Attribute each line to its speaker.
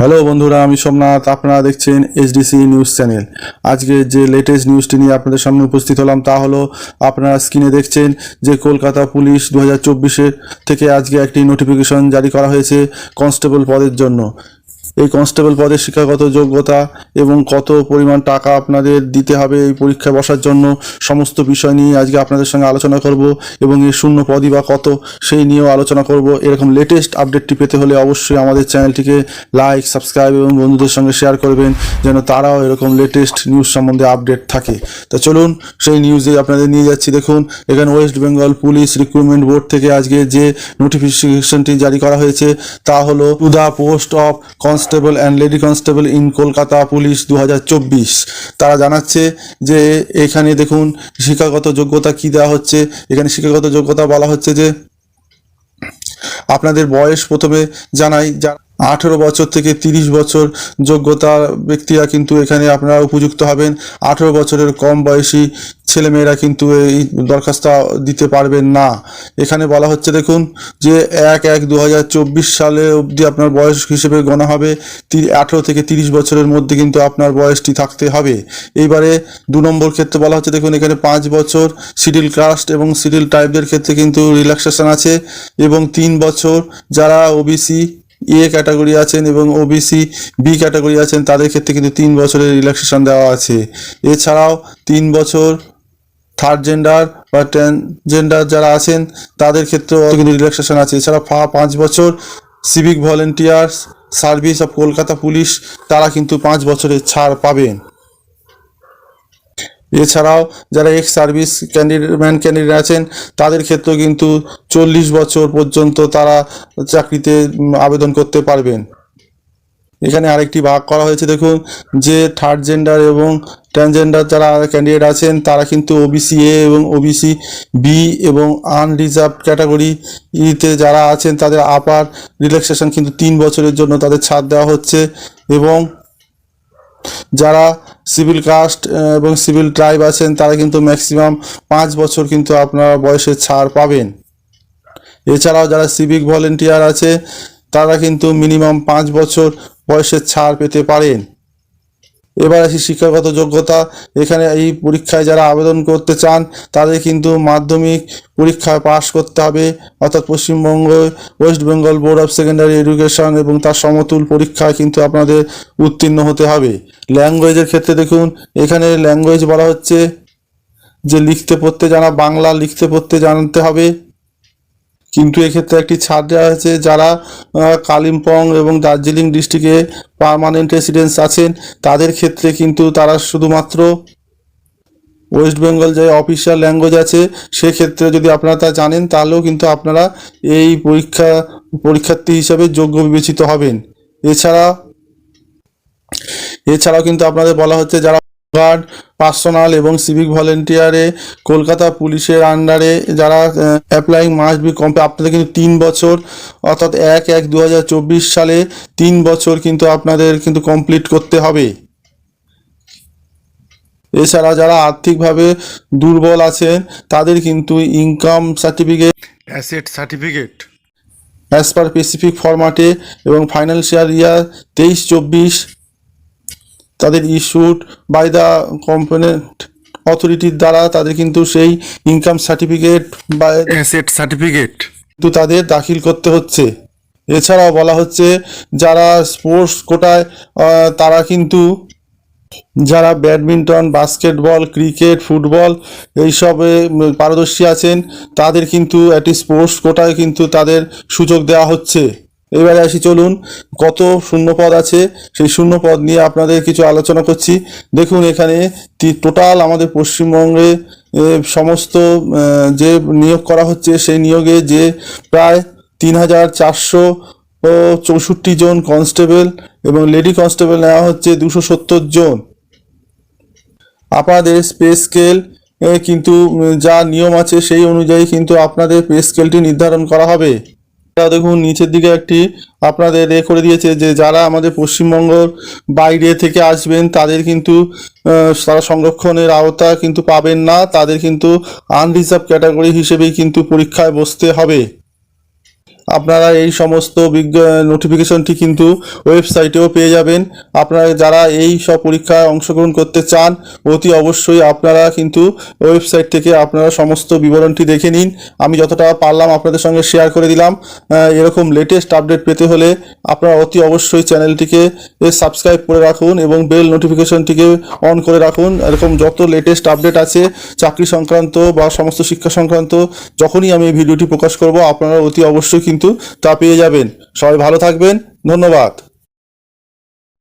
Speaker 1: Hello বন্ধুরা, আমি সোমনাথ। আপনারা দেখছেন এইচডিসি নিউজ চ্যানেল। আজকে যে লেটেস্ট নিউজটি নিয়ে আপনাদের সামনে উপস্থিত হলাম তা হলো, আপনারা স্ক্রিনে দেখছেন যে কলকাতা পুলিশ দু হাজার থেকে আজকে একটি নোটিফিকেশন জারি করা হয়েছে কনস্টেবল পদের জন্য। এই কনস্টেবল পদে শিক্ষাগত যোগ্যতা এবং কত পরিমাণ টাকা আপনাদের দিতে হবে এই পরীক্ষায় বসার জন্য, সমস্ত বিষয় নিয়ে আজকে আপনাদের সঙ্গে আলোচনা করব এবং এই শূন্য পদই বা কত সেই নিয়েও আলোচনা করব। এরকম লেটেস্ট আপডেটটি পেতে হলে অবশ্যই আমাদের চ্যানেলটিকে লাইক সাবস্ক্রাইব এবং বন্ধুদের সঙ্গে শেয়ার করবেন, যেন তারাও এরকম লেটেস্ট নিউজ সম্বন্ধে আপডেট থাকে। তো চলুন সেই নিউজে আপনাদের নিয়ে যাচ্ছি। দেখুন, এখানে West Bengal police recruitment board থেকে আজকে যে নোটিফিকেশনটি জারি করা হয়েছে, তা হলো to the post of constable and lady constable in Kolkata police দু হাজার চব্বিশ। তারা জানাচ্ছে যে এখানে দেখুন শিক্ষাগত যোগ্যতা কি দেওয়া হচ্ছে। এখানে শিক্ষাগত যোগ্যতা বলা হচ্ছে যে আপনাদের বয়স প্রথমে জানাই যা আঠেরো বছর থেকে তিরিশ বছর যোগ্যতা ব্যক্তিরা কিন্তু এখানে আপনারা উপযুক্ত হবেন। আঠেরো বছরের কম বয়সী ছেলেমেয়েরা কিন্তু এই দরখাস্ত দিতে পারবেন না। এখানে বলা হচ্ছে, দেখুন, যে এক এক দু সালে অবধি আপনার বয়স হিসেবে গণা হবে। আঠেরো থেকে তিরিশ বছরের মধ্যে কিন্তু আপনার বয়সটি থাকতে হবে। এইবারে দু নম্বর ক্ষেত্রে বলা হচ্ছে, দেখুন, এখানে পাঁচ বছর সিডিল কাস্ট এবং সিডিল টাইপদের ক্ষেত্রে কিন্তু রিল্যাক্সেশন আছে এবং তিন বছর যারা ওবিসি এ ক্যাটাগরি আছেন এবং ওবিসি বি ক্যাটাগরি আছেন, তাদের ক্ষেত্রে কিন্তু তিন বছরের রিল্যাক্সেশন দেওয়া আছে। এছাড়াও তিন বছর থার্ড জেন্ডার বা ট্রানজেন্ডার যারা আছেন, তাদের ক্ষেত্রেও কিন্তু রিল্যাক্সেশন আছে। এছাড়া পাঁচ বছর civic volunteers service of Kolkata police তারা কিন্তু পাঁচ বছরের ছাড় পাবেন। এছাড়াও যারা ex service candidate man candidate আছেন, তাদের ক্ষেত্রেও কিন্তু চল্লিশ বছর পর্যন্ত তারা চাকরিতে আবেদন করতে পারবেন। এখানে আরেকটি ভাগ করা হয়েছে, দেখুন, যে থার্ড জেন্ডার এবং ট্রান্সজেন্ডার যারা ক্যান্ডিডেট আছেন, তারা কিন্তু ওবিসি এ এবং ওবিসি বি এবং আনরিজার্ভ ক্যাটাগরি ইতে যারা আছেন, তাদের আপার রিল্যাক্সেশন কিন্তু তিন বছরের জন্য তাদের ছাড় দেওয়া হচ্ছে এবং যারা সিভিল কাস্ট এবং সিভিল ট্রাইব আছেন, তারা কিন্তু ম্যাক্সিমাম পাঁচ বছর কিন্তু আপনারা বয়সের ছাড় পাবেন। এছাড়াও যারা সিভিক ভলেন্টিয়ার আছে, তারা কিন্তু মিনিমাম পাঁচ বছর বয়সের ছাড় পেতে পারেন। এবার আসি শিক্ষাগত যোগ্যতা। এখানে এই পরীক্ষায় যারা আবেদন করতে চান, তাদের কিন্তু মাধ্যমিক পরীক্ষায় পাশ করতে হবে। অর্থাৎ Paschimbanga, West Bengal board of secondary education এবং তার সমতুল পরীক্ষায় কিন্তু আপনাদের উত্তীর্ণ হতে হবে। ল্যাঙ্গুয়েজের ক্ষেত্রে দেখুন, এখানে ল্যাঙ্গুয়েজ বলা হচ্ছে যে লিখতে পড়তে জানা, বাংলা লিখতে পড়তে জানতে হবে। কিন্তু এক্ষেত্রে একটি ছাড় দেওয়া হয়েছে যারা কালিম্পং এবং দার্জিলিং ডিস্ট্রিক্টে পার্মানেন্ট রেসিডেন্স আছেন, তাদের ক্ষেত্রে কিন্তু তারা শুধুমাত্র ওয়েস্ট বেঙ্গল যে অফিসিয়াল ল্যাঙ্গুয়েজ আছে, সেক্ষেত্রে যদি আপনারা তা জানেন, তাহলেও কিন্তু আপনারা এই পরীক্ষা, পরীক্ষার্থী হিসাবে যোগ্য বিবেচিত হবেন। এছাড়া, এছাড়াও কিন্তু আপনাদের বলা হচ্ছে, যারা গার্ড পার্সোনাল এবং সিভিক ভলেন্টিয়ারে কলকাতা পুলিশের আন্ডারে যারা অ্যাপ্লাইং মাস্ট বি কমপ্লিট আপনাদের কিন্তু তিন বছর অর্থাৎ এক এক দু সালে তিন বছর কিন্তু আপনাদের কিন্তু কমপ্লিট করতে হবে। এছাড়া যারা আর্থিকভাবে দুর্বল আছেন তাদের কিন্তু income certificate
Speaker 2: asset certificate
Speaker 1: as per specific ফরম্যাটে এবং ফাইন্যান্সিয়াল ইয়ার তেইশ চব্বিশ তাদের ইস্যুড বাই দ্য কম্পোনেন্ট অথরিটির দ্বারা তাদের কিন্তু সেই ইনকাম সার্টিফিকেট বা
Speaker 2: অ্যাসেট সার্টিফিকেট
Speaker 1: কিন্তু তাদের দাখিল করতে হচ্ছে। এছাড়াও বলা হচ্ছে যারা স্পোর্টস কোটায় তারা কিন্তু যারা ব্যাডমিন্টন বাস্কেটবল ক্রিকেট ফুটবল এইসবে পারদর্শী আছেন তাদের কিন্তু একটি স্পোর্টস কোটায় কিন্তু তাদের সুযোগ দেওয়া হচ্ছে। এবারে আসি, চলুন, কত শূন্যপদ আছে, সেই শূন্যপদ নিয়ে আপনাদের কিছু আলোচনা করছি। দেখুন, এখানে টোটাল আমাদের পশ্চিমবঙ্গে সমস্ত যে নিয়োগ করা হচ্ছে, সেই নিয়োগে যে প্রায় তিন হাজার চারশো চৌষট্টি জন কনস্টেবল এবং লেডি কনস্টেবল নেওয়া হচ্ছে দুশো সত্তর জন। আপনাদের পে স্কেল কিন্তু, যা নিয়ম আছে সেই অনুযায়ী কিন্তু আপনাদের পে স্কেলটি নির্ধারণ করা হবে। এটা দেখুন, নিচের দিকে একটি আপনাদের এ করে দিয়েছে যে যারা আমাদের পশ্চিমবঙ্গর বাইরে থেকে আসবেন, তাদের কিন্তু তারা সংরক্ষণের আওতা কিন্তু পাবেন না। তাদের কিন্তু আনরিজার্ভ ক্যাটাগরি হিসেবেই কিন্তু পরীক্ষায় বসতে হবে। আপনারা এই সমস্ত নোটিফিকেশনটি কিন্তু ওয়েবসাইটেও পেয়ে যাবেন। আপনারা যারা এই সব পরীক্ষায় অংশগ্রহণ করতে চান, অতি অবশ্যই আপনারা কিন্তু ওয়েবসাইট থেকে আপনারা সমস্ত বিবরণটি দেখে নিন। আমি যতটা পারলাম আপনাদের সঙ্গে শেয়ার করে দিলাম। এরকম লেটেস্ট আপডেট পেতে হলে আপনারা অতি অবশ্যই চ্যানেলটিকে সাবস্ক্রাইব করে রাখুন এবং বেল নোটিফিকেশনটিকে অন করে রাখুন। এরকম যত লেটেস্ট আপডেট আছে, চাকরি সংক্রান্ত বা সমস্ত শিক্ষা সংক্রান্ত, যখনই আমি এই ভিডিওটি প্রকাশ করব, আপনারা অতি অবশ্যই কিন্তু তা পেয়ে যাবেন। সবাই ভালো থাকবেন। ধন্যবাদ।